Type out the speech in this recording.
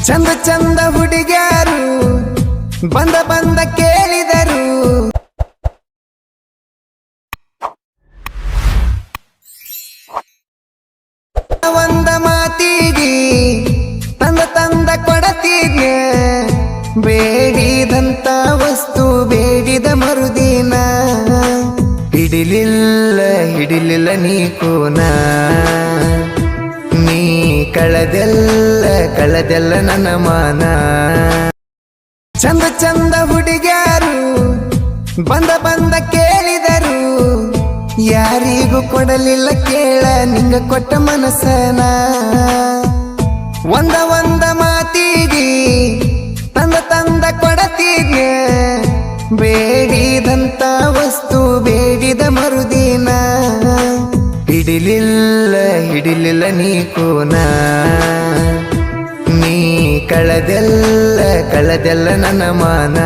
ಚಂದ ಚಂದ ಹುಡುಗ್ಯಾರು ಬಂದ ಬಂದ ಕೇಳಿದರು ಬೇಡಿದಂತ ವಸ್ತು ಬೇಡಿದ ಮರುದಿನ. ಹಿಡಿಲಿಲ್ಲ ಹಿಡಿಲಿಲ್ಲ ನೀ ಕೂನ. ನೀ ಕಳದೆಲ್ಲ ಕಳದೆಲ್ಲ ನನ್ನ ಮಾನ. ಚಂದ ಚಂದ ಹುಡುಗ್ಯಾರು, ಬಂದ ಬಂದ ಕೇಳಿದರು. ಯಾರಿಗೂ ಕೊಡಲಿಲ್ಲ ಕೇಳ, ನಿಂಗ ಕೊಟ್ಟ ಮನಸ್ಸನ ಒಂದ ಒಂದ ಮಾತಿಗೆ ಬೇಡಿದಂತ ವಸ್ತು ಬೇಡಿದ ಮರುದಿನ. ಹಿಡಿಲಿಲ್ಲ ಹಿಡಿಲಿಲ್ಲ ನೀ ಕೋನ. ನೀ ಕಳದೆಲ್ಲ ಕಳದೆಲ್ಲ ನನ್ನ ಮಾನ.